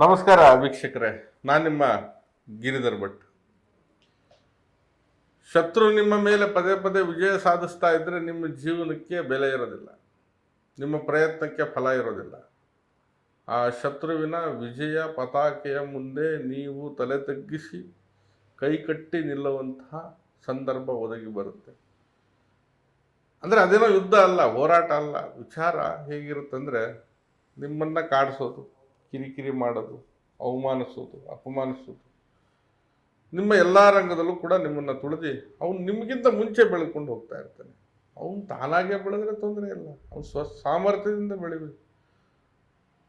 ನಮಸ್ಕಾರ ವೀಕ್ಷಕರೇ, ನಾನು ನಿಮ್ಮ ಗಿರಿಧರ್ ಭಟ್. ಶತ್ರು ನಿಮ್ಮ ಮೇಲೆ ಪದೇ ಪದೇ ವಿಜಯ ಸಾಧಿಸ್ತಾ ಇದ್ದರೆ ನಿಮ್ಮ ಜೀವನಕ್ಕೆ ಬೆಲೆ ಇರೋದಿಲ್ಲ. ನಿಮ್ಮ ಪ್ರಯತ್ನಕ್ಕೆ ಫಲ ಇರೋದಿಲ್ಲ. ಆ ಶತ್ರುವಿನ ವಿಜಯ ಪತಾಕೆಯ ಮುಂದೆ ನೀವು ತಲೆ ತಗ್ಗಿಸಿ ಕೈ ಕಟ್ಟಿ ನಿಲ್ಲುವಂತಹ ಸಂದರ್ಭ ಒದಗಿ ಬರುತ್ತೆ. ಅಂದರೆ ಅದೇನೋ ಯುದ್ಧ ಅಲ್ಲ, ಹೋರಾಟ ಅಲ್ಲ, ವಿಚಾರ ಹೇಗಿರುತ್ತಂದರೆ ನಿಮ್ಮನ್ನು ಕಾಡಿಸೋದು. ಕಿರಿಕಿರಿ ಮಾಡೋದು, ಅವಮಾನಿಸೋದು, ಅಪಮಾನಿಸೋದು. ನಿಮ್ಮ ಎಲ್ಲ ರಂಗದಲ್ಲೂ ಕೂಡ ನಿಮ್ಮನ್ನು ತುಳಿದು ಅವನು ನಿಮಗಿಂತ ಮುಂಚೆ ಬೆಳ್ಕೊಂಡು ಹೋಗ್ತಾ ಇರ್ತಾನೆ. ಅವನು ತಾನಾಗೆ ಬೆಳೆದ್ರೆ ತೊಂದರೆ ಇಲ್ಲ. ಅವನು ಸ್ವ ಸಾಮರ್ಥ್ಯದಿಂದ ಬೆಳಿಬೇಕು.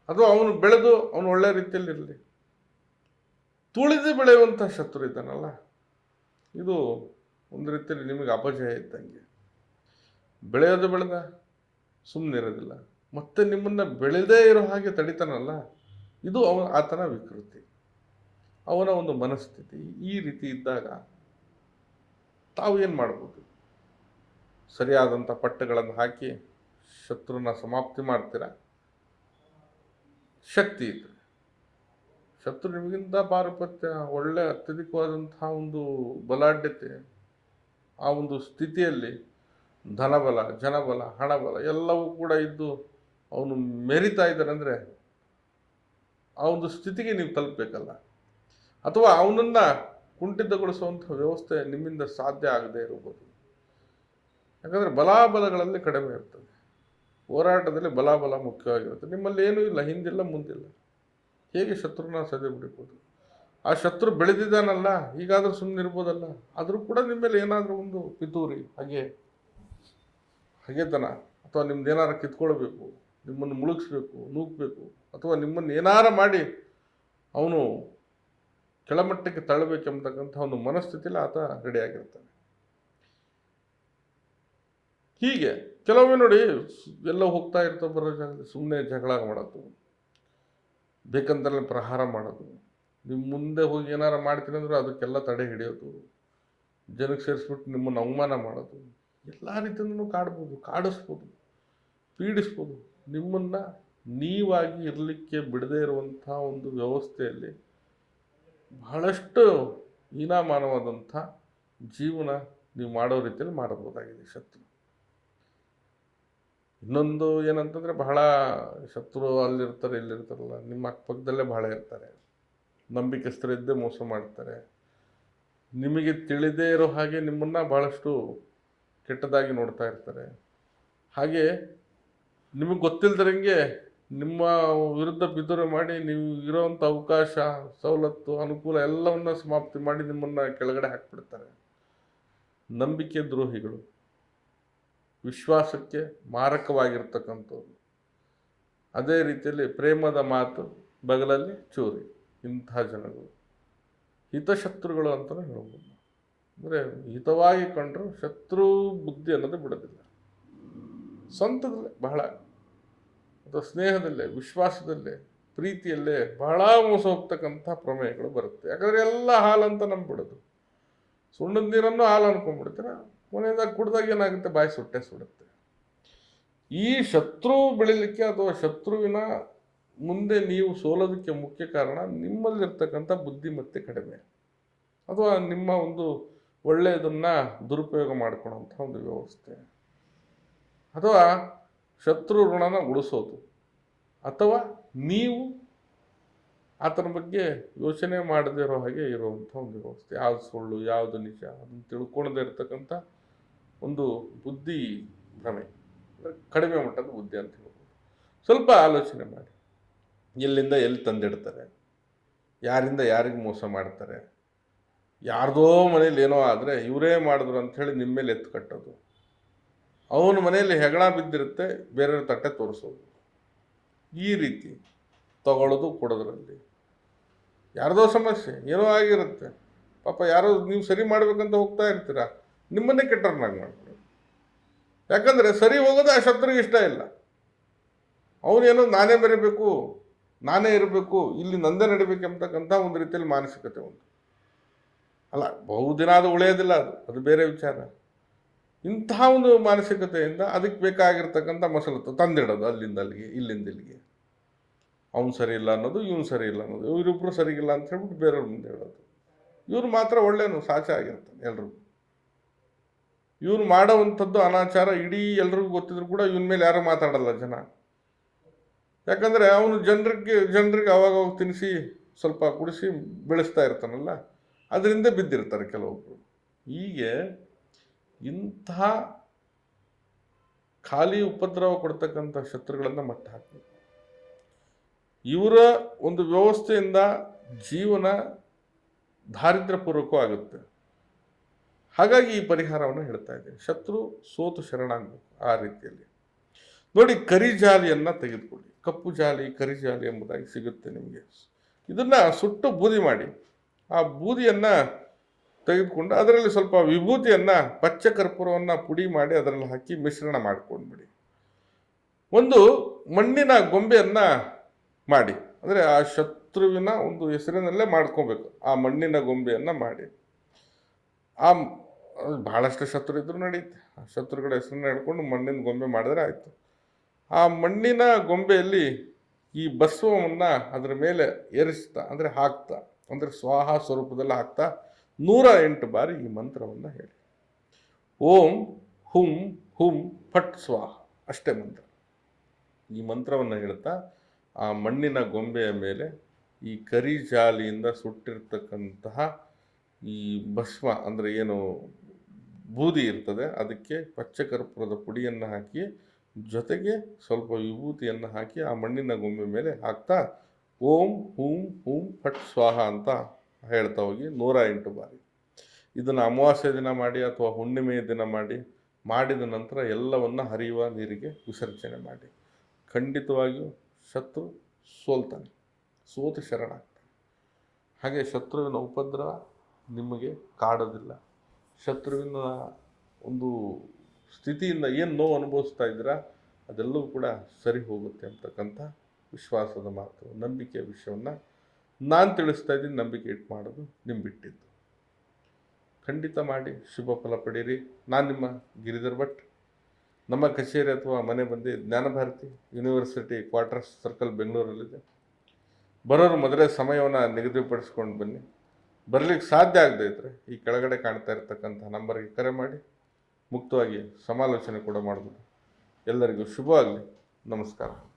ಅದು ಅವನು ಬೆಳೆದು ಅವನು ಒಳ್ಳೆ ರೀತಿಯಲ್ಲಿ ಇರಲಿ ತುಳಿದು ಬೆಳೆಯುವಂಥ ಶತ್ರು ಇದ್ದಾನಲ್ಲ, ಇದು ಒಂದು ರೀತಿಯಲ್ಲಿ ನಿಮಗೆ ಅಪಜಯ ಇದ್ದಂಗೆ. ಬೆಳೆಯೋದು ಬೆಳೆದ ಸುಮ್ಮನೆ ಇರೋದಿಲ್ಲ ಮತ್ತೆ ನಿಮ್ಮನ್ನು ಬೆಳೆದೇ ಇರೋ ಹಾಗೆ ತಡಿತಾನಲ್ಲ. ಇದು ಅವನ ಆತನ ವಿಕೃತಿ. ಅವನ ಒಂದು ಮನಸ್ಥಿತಿ ಈ ರೀತಿ ಇದ್ದಾಗ ತಾವು ಏನು ಮಾಡ್ಬೋದು? ಸರಿಯಾದಂಥ ಪಟ್ಟಗಳನ್ನು ಹಾಕಿ ಶತ್ರುನ ಸಮಾಪ್ತಿ ಮಾಡ್ತೀರಾ? ಶಕ್ತಿ ಇದೆ ಶತ್ರು ನಿಮಗಿಂತ ಪಾರುಪತ್ಯ, ಒಳ್ಳೆ ಅತ್ಯಧಿಕವಾದಂತಹ ಒಂದು ಬಲಾಢ್ಯತೆ, ಆ ಒಂದು ಸ್ಥಿತಿಯಲ್ಲಿ ಧನಬಲ, ಜನಬಲ, ಹಣಬಲ ಎಲ್ಲವೂ ಕೂಡ ಇದ್ದು ಅವನು ಮೆರಿತಾ ಇದ್ದಾನೆ ಅಂದರೆ ಆ ಒಂದು ಸ್ಥಿತಿಗೆ ನೀವು ತಲುಪಬೇಕಲ್ಲ. ಅಥವಾ ಅವನನ್ನು ಕುಂಠಿತಗೊಳಿಸುವಂಥ ವ್ಯವಸ್ಥೆ ನಿಮ್ಮಿಂದ ಸಾಧ್ಯ ಆಗದೇ ಇರಬಹುದು. ಯಾಕಂದರೆ ಬಲಾಬಲಗಳಲ್ಲಿ ಕಡಿಮೆ ಇರ್ತದೆ. ಹೋರಾಟದಲ್ಲಿ ಬಲಾಬಲ ಮುಖ್ಯವಾಗಿರುತ್ತೆ. ನಿಮ್ಮಲ್ಲಿ ಏನೂ ಇಲ್ಲ, ಹಿಂದಿಲ್ಲ, ಮುಂದಿಲ್ಲ. ಹೇಗೆ ಶತ್ರುನ ಸದೆ ಬಿಡಬಹುದು? ಆ ಶತ್ರು ಬೆಳೆದಿದ್ದಾನಲ್ಲ, ಈಗಾದರೂ ಸುಮ್ಮನೆ ಇರ್ಬೋದಲ್ಲ. ಆದರೂ ಕೂಡ ನಿಮ್ಮ ಮೇಲೆ ಏನಾದರೂ ಒಂದು ಪಿತೂರಿ, ಹಾಗೆ, ಹಾಗೆತನ, ಅಥವಾ ನಿಮ್ದು ಏನಾರು ಕಿತ್ಕೊಳ್ಬೇಕು. ನಿಮ್ಮನ್ನು ಮುಳುಗಿಸ್ಬೇಕು ನೂಕಬೇಕು ಅಥವಾ ನಿಮ್ಮನ್ನು ಏನಾರ ಮಾಡಿ ಅವನು ಕೆಳಮಟ್ಟಕ್ಕೆ ತಳ್ಳಬೇಕೆಂಬತಕ್ಕಂಥ ಒಂದು ಮನಸ್ಥಿತಿಯಲ್ಲಿ ಆತ ರೆಡಿಯಾಗಿರ್ತಾನೆ. ಹೀಗೆ ಕೆಲವೊಮ್ಮೆ ನೋಡಿ ಎಲ್ಲ ಹೋಗ್ತಾ ಇರ್ತಾ ಬರೋ ಜಾಗದಲ್ಲಿ ಸುಮ್ಮನೆ ಜಗಳ ಮಾಡೋದು ಬೇಕಂತಲೇ ಪ್ರಹಾರ ಮಾಡೋದು, ನಿಮ್ಮ ಮುಂದೆ ಹೋಗಿ ಏನಾರು ಮಾಡ್ತೀನಿ ಅಂದ್ರೆ ಅದಕ್ಕೆಲ್ಲ ತಡೆ ಹಿಡಿಯೋದು, ಜನಕ್ಕೆ ಸೇರಿಸ್ಬಿಟ್ಟು ನಿಮ್ಮನ್ನು ಅವಮಾನ ಮಾಡೋದು, ಎಲ್ಲ ರೀತಿಯಿಂದಲೂ ಕಾಡ್ಬೋದು, ಕಾಡಿಸ್ಬೋದು, ಪೀಡಿಸ್ಬೋದು. ನಿಮ್ಮನ್ನು ನೀವಾಗಿ ಇರಲಿಕ್ಕೆ ಬಿಡದೇ ಇರುವಂಥ ಒಂದು ವ್ಯವಸ್ಥೆಯಲ್ಲಿ ಬಹಳಷ್ಟು ಹೀನಾಮಾನವಾದಂಥ ಜೀವನ ನೀವು ಮಾಡೋ ರೀತಿಯಲ್ಲಿ ಮಾಡಬಹುದಾಗಿದೆ ಶತ್ರು. ಇನ್ನೊಂದು ಏನಂತಂದರೆ ಬಹಳ ಶತ್ರು ಅಲ್ಲಿರ್ತಾರೆ, ಇಲ್ಲಿರ್ತಾರಲ್ಲ, ನಿಮ್ಮ ಅಕ್ಕಪಕ್ಕದಲ್ಲೇ ಬಹಳ ಇರ್ತಾರೆ. ನಂಬಿಕೆಸ್ತರಿದ್ದೇ ಮೋಸ ಮಾಡ್ತಾರೆ. ನಿಮಗೆ ತಿಳಿದೇ ಇರೋ ಹಾಗೆ ನಿಮ್ಮನ್ನು ಬಹಳಷ್ಟು ಕೆಟ್ಟದಾಗಿ ನೋಡ್ತಾ ಇರ್ತಾರೆ. ಹಾಗೆ ನಿಮಗೆ ಗೊತ್ತಿಲ್ದಿರಂಗೆ ನಿಮ್ಮ ವಿರುದ್ಧ ಬಿದುರು ಮಾಡಿ ನೀವು ಇರೋವಂಥ ಅವಕಾಶ, ಸವಲತ್ತು, ಅನುಕೂಲ ಎಲ್ಲವನ್ನ ಸಮಾಪ್ತಿ ಮಾಡಿ ನಿಮ್ಮನ್ನು ಕೆಳಗಡೆ ಹಾಕಿಬಿಡ್ತಾರೆ. ನಂಬಿಕೆ ದ್ರೋಹಿಗಳು. ವಿಶ್ವಾಸಕ್ಕೆ ಮಾರಕವಾಗಿರ್ತಕ್ಕಂಥವ್ರು. ಅದೇ ರೀತಿಯಲ್ಲಿ ಪ್ರೇಮದ ಮಾತು, ಬಗಲಲ್ಲಿ ಚೂರಿ, ಇಂಥ ಜನಗಳು. ಹಿತಶತ್ರುಗಳು ಅಂತಲೇ ಹೇಳ್ಬೋದು. ಅಂದರೆ ಹಿತವಾಗಿ ಕಂಡರೂ ಶತ್ರು ಬುದ್ಧಿ ಅನ್ನೋದು ಬಿಡೋದಿಲ್ಲ. ಸ್ವಂತದಲ್ಲೇ ಬಹಳ, ಅಥವಾ ಸ್ನೇಹದಲ್ಲೇ, ವಿಶ್ವಾಸದಲ್ಲೇ, ಪ್ರೀತಿಯಲ್ಲೇ ಬಹಳ ಮೋಸ ಹೋಗ್ತಕ್ಕಂಥ ಪ್ರಮೇಯಗಳು ಬರುತ್ತೆ. ಯಾಕಂದರೆ ಎಲ್ಲ ಹಾಲಂತ ನಂಬಿಬಿಡೋದು. ಸುಣ್ಣದ ನೀರನ್ನು ಹಾಲು ಅನ್ಕೊಂಡ್ಬಿಡ್ತೀರ ಕೊನೆಯದಾಗ ಕುಡ್ದಾಗ ಏನಾಗುತ್ತೆ? ಬಾಯಿ ಸುಟ್ಟೆ ಸುಡುತ್ತೆ. ಈ ಶತ್ರು ಬೆಳಿಲಿಕ್ಕೆ ಅಥವಾ ಶತ್ರುವಿನ ಮುಂದೆ ನೀವು ಸೋಲೋದಕ್ಕೆ ಮುಖ್ಯ ಕಾರಣ ನಿಮ್ಮಲ್ಲಿರ್ತಕ್ಕಂಥ ಬುದ್ಧಿಮತ್ತೆ ಕಡಿಮೆ. ಅಥವಾ ನಿಮ್ಮ ಒಂದು ಒಳ್ಳೆಯದನ್ನು ದುರುಪಯೋಗ ಮಾಡ್ಕೊಳ್ಳೋಂಥ ಒಂದು ವ್ಯವಸ್ಥೆ. ಅಥವಾ ಶತ್ರು ಋಣನ ಉಳಿಸೋದು ಅಥವಾ ನೀವು ಆತನ ಬಗ್ಗೆ ಯೋಚನೆ ಮಾಡದೇ ಇರೋ ಹಾಗೆ ಇರುವಂಥ ಒಂದು ವ್ಯವಸ್ಥೆ. ಯಾವುದು ಸುಳ್ಳು, ಯಾವುದು ನಿಜ ಅದನ್ನು ತಿಳ್ಕೊಳ್ಳದೇ ಇರತಕ್ಕಂಥ ಒಂದು ಬುದ್ಧಿ ಭ್ರಮೆ. ಕಡಿಮೆ ಮಟ್ಟದ ಬುದ್ಧಿ ಅಂತ ಹೇಳ್ಬೋದು. ಸ್ವಲ್ಪ ಆಲೋಚನೆ ಮಾಡಿ. ಎಲ್ಲಿಂದ ಎಲ್ಲಿ ತಂದಿಡ್ತಾರೆ? ಯಾರಿಂದ ಯಾರಿಗೆ ಮೋಸ ಮಾಡ್ತಾರೆ? ಯಾರ್ದೋ ಮನೇಲಿ ಏನೋ ಆದರೆ ಇವರೇ ಮಾಡಿದ್ರು ಅಂಥೇಳಿ ನಿಮ್ಮ ಮೇಲೆ ಎತ್ತು ಕಟ್ಟೋದು. ಅವನ ಮನೆಯಲ್ಲಿ ಹೆಗಳ ಬಿದ್ದಿರುತ್ತೆ, ಬೇರೆಯವ್ರ ತಟ್ಟೆ ತೋರಿಸೋದು. ಈ ರೀತಿ ತಗೊಳ್ಳೋದು ಕೊಡೋದ್ರಲ್ಲಿ. ಯಾರದೋ ಸಮಸ್ಯೆ, ಏನೋ ಆಗಿರುತ್ತೆ. ಪಾಪ ಯಾರೋ ನೀವು ಸರಿ ಮಾಡಬೇಕಂತ ಹೋಗ್ತಾ ಇರ್ತೀರಾ? ನಿಮ್ಮನ್ನೇ ಕೆಟ್ಟರ್ನಾಗಿ ಮಾಡ್ಕೊಳ್ಳಿ ಯಾಕಂದರೆ ಸರಿ ಹೋಗೋದು ಆ ಶತ್ರುಗೆ ಇಷ್ಟ ಇಲ್ಲ. ಅವನೇನೋ ನಾನೇ ಬರೀಬೇಕು, ನಾನೇ ಇರಬೇಕು, ಇಲ್ಲಿ ನಂದೇ ನಡಿಬೇಕೆಂಬತಕ್ಕಂಥ ಒಂದು ರೀತಿಯಲ್ಲಿ ಮಾನಸಿಕತೆ ಉಂಟು. ಅಲ್ಲ, ಬಹುದಿನ ಅದು ಉಳಿಯೋದಿಲ್ಲ ಅದು ಅದು ಬೇರೆ ವಿಚಾರ. ಇಂತಹ ಒಂದು ಮಾನಸಿಕತೆಯಿಂದ ಅದಕ್ಕೆ ಬೇಕಾಗಿರ್ತಕ್ಕಂಥ ಮಸಲತ್ತು ತಂದಿಡೋದು ಅಲ್ಲಿಂದ ಅಲ್ಲಿಗೆ, ಇಲ್ಲಿಂದ ಇಲ್ಲಿಗೆ. ಅವ್ನು ಸರಿ ಇಲ್ಲ ಅನ್ನೋದು, ಇವನು ಸರಿ ಇಲ್ಲ ಅನ್ನೋದು ಇವರಿಬ್ಬರು ಸರಿಗಿಲ್ಲ ಅಂತ ಹೇಳ್ಬಿಟ್ಟು ಬೇರೆಯವ್ರ ಮುಂದೆ ಹೇಳೋದು. ಇವ್ರು ಮಾತ್ರ ಒಳ್ಳೆಯನು ಸಾಚ ಆಗಿರ್ತಾನೆ ಎಲ್ರಿಗೂ ಇವ್ರು ಮಾಡೋವಂಥದ್ದು ಅನಾಚಾರ ಇಡೀ ಎಲ್ರಿಗೂ ಗೊತ್ತಿದ್ರು ಕೂಡ ಇವನ ಮೇಲೆ ಯಾರು ಮಾತಾಡಲ್ಲ ಜನ. ಯಾಕಂದರೆ ಅವನು ಜನರಿಗೆ ಜನರಿಗೆ ಅವಾಗ ತಿನ್ನಿಸಿ, ಸ್ವಲ್ಪ ಕುಡಿಸಿ ಬೆಳೆಸ್ತಾ ಇರ್ತಾನಲ್ಲ, ಅದರಿಂದ ಬಿದ್ದಿರ್ತಾರೆ ಕೆಲವೊಬ್ಬರು ಹೀಗೆ ಇಂತಹ ಖಾಲಿ ಉಪದ್ರವ ಕೊಡ್ತಕ್ಕಂಥ ಶತ್ರುಗಳನ್ನು ಮಟ್ಟ ಹಾಕಬೇಕು. ಇವರ ಒಂದು ವ್ಯವಸ್ಥೆಯಿಂದ ಜೀವನ ದಾರಿದ್ರ್ಯಪೂರ್ವಕವಾಗುತ್ತೆ ಹಾಗಾಗಿ ಈ ಪರಿಹಾರವನ್ನು ಹೇಳ್ತಾ ಇದ್ದೀನಿ. ಶತ್ರು ಸೋತು ಶರಣಾಗಬೇಕು ಆ ರೀತಿಯಲ್ಲಿ. ನೋಡಿ, ಕರಿ ಜಾಲಿಯನ್ನು ತೆಗೆದುಕೊಳ್ಳಿ. ಕಪ್ಪು ಜಾಲಿ, ಕರಿ ಜಾಲಿ ಎಂಬುದಾಗಿ ಸಿಗುತ್ತೆ ನಿಮಗೆ. ಇದನ್ನು ಸುಟ್ಟು ಬೂದಿ ಮಾಡಿ. ಆ ಬೂದಿಯನ್ನು ತೆಗೆದುಕೊಂಡು ಅದರಲ್ಲಿ ಸ್ವಲ್ಪ ವಿಭೂತಿಯನ್ನು, ಪಚ್ಚ ಕರ್ಪೂರವನ್ನು ಪುಡಿ ಮಾಡಿ ಅದರಲ್ಲಿ ಹಾಕಿ ಮಿಶ್ರಣ ಮಾಡ್ಕೊಂಡ್ಬಿಡಿ. ಒಂದು ಮಣ್ಣಿನ ಗೊಂಬೆಯನ್ನು ಮಾಡಿ. ಅಂದರೆ ಆ ಶತ್ರುವಿನ ಒಂದು ಹೆಸರಿನಲ್ಲೇ ಮಾಡ್ಕೋಬೇಕು. ಆ ಮಣ್ಣಿನ ಗೊಂಬೆಯನ್ನು ಮಾಡಿ. ಆ ಭಾಳಷ್ಟು ಶತ್ರು ಇದ್ರು ನಡೆಯುತ್ತೆ. ಆ ಶತ್ರುಗಳ ಹೆಸರನ್ನ ಹಿಡ್ಕೊಂಡು ಮಣ್ಣಿನ ಗೊಂಬೆ ಮಾಡಿದ್ರೆ ಆಯಿತು. ಆ ಮಣ್ಣಿನ ಗೊಂಬೆಯಲ್ಲಿ ಈ ಬಸವವನ್ನು ಅದರ ಮೇಲೆ ಏರಿಸ್ತಾ, ಅಂದರೆ ಹಾಕ್ತಾ, ಅಂದರೆ ಸ್ವಾಹ ಸ್ವರೂಪದಲ್ಲಿ ಹಾಕ್ತಾ ನೂರ ಎಂಟು ಬಾರಿ ಈ ಮಂತ್ರವನ್ನು ಹೇಳಿ. ಓಂ, ಹುಂ ಹುಂ, ಫಟ್ ಸ್ವಾಹ. ಅಷ್ಟೇ ಮಂತ್ರ. ಈ ಮಂತ್ರವನ್ನು ಹೇಳ್ತಾ ಆ ಮಣ್ಣಿನ ಗೊಂಬೆಯ ಮೇಲೆ ಈ ಕರಿ ಜಾಲಿಯಿಂದ ಸುಟ್ಟಿರ್ತಕ್ಕಂತಹ ಈ ಭಸ್ಮ ಅಂದರೆ ಏನು ಬೂದಿ ಇರ್ತದೆ, ಅದಕ್ಕೆ ಪಚ್ಚ ಕರ್ಪೂರದ ಪುಡಿಯನ್ನು ಹಾಕಿ ಜೊತೆಗೆ ಸ್ವಲ್ಪ ವಿಭೂತಿಯನ್ನು ಹಾಕಿ ಆ ಮಣ್ಣಿನ ಗೊಂಬೆ ಮೇಲೆ ಹಾಕ್ತಾ ಓಂ, ಹೂಂ ಹೂಂ, ಫಟ್ ಸ್ವಾಹ ಅಂತ ಹೇಳ್ತಾ ಹೋಗಿ ನೂರ ಎಂಟು ಬಾರಿ. ಇದನ್ನು ಅಮಾವಾಸ್ಯೆ ದಿನ ಮಾಡಿ ಅಥವಾ ಹುಣ್ಣಿಮೆಯ ದಿನ ಮಾಡಿ, ಮಾಡಿದ ನಂತರ ಎಲ್ಲವನ್ನ ಹರಿಯುವ ನೀರಿಗೆ ವಿಸರ್ಜನೆ ಮಾಡಿ. ಖಂಡಿತವಾಗಿಯೂ ಶತ್ರು ಸೋಲ್ತಾನೆ, ಸೋತು ಶರಣಾಗ್ತಾನೆ. ಹಾಗೆ ಶತ್ರುವಿನ ಉಪದ್ರವ ನಿಮಗೆ ಕಾಡೋದಿಲ್ಲ. ಶತ್ರುವಿನ ಒಂದು ಸ್ಥಿತಿಯಿಂದ ಏನು ನೋವು ಅನುಭವಿಸ್ತಾ ಇದ್ದೀರಾ, ಅದೆಲ್ಲವೂ ಕೂಡ ಸರಿ ಹೋಗುತ್ತೆ ಅಂತಕ್ಕಂಥ ವಿಶ್ವಾಸದ ಮಾತು, ನಂಬಿಕೆಯ ವಿಷಯವನ್ನು ನಾನು ತಿಳಿಸ್ತಾ ಇದ್ದೀನಿ, ನಂಬಿಕೆ ಇಟ್ಟು ಮಾಡೋದು ನಿಮ್ಮ ಬಿಟ್ಟಿದ್ದು ಖಂಡಿತ ಮಾಡಿ, ಶುಭ ಫಲ ಪಡೀರಿ. ನಾನು ನಿಮ್ಮ ಗಿರಿಧರ್ ಭಟ್. ನಮ್ಮ ಕಚೇರಿ ಅಥವಾ ಮನೆ ಬಂದು ಜ್ಞಾನಭಾರತಿ ಯೂನಿವರ್ಸಿಟಿ ಕ್ವಾರ್ಟರ್ಸ್ ಸರ್ಕಲ್ ಬೆಂಗಳೂರಲ್ಲಿದೆ. ಬರೋರು ಮೊದಲೇ ಸಮಯವನ್ನು ನಿಗದಿಪಡಿಸ್ಕೊಂಡು ಬನ್ನಿ. ಬರಲಿಕ್ಕೆ ಸಾಧ್ಯ ಆಗದೆ ಇದ್ದರೆ ಈ ಕೆಳಗಡೆ ಕಾಣ್ತಾ ಇರತಕ್ಕಂಥ ನಂಬರ್ಗೆ ಕರೆ ಮಾಡಿ. ಮುಕ್ತವಾಗಿ ಸಮಾಲೋಚನೆ ಕೂಡ ಮಾಡ್ಬೋದು. ಎಲ್ಲರಿಗೂ ಶುಭವಾಗಲಿ. ನಮಸ್ಕಾರ.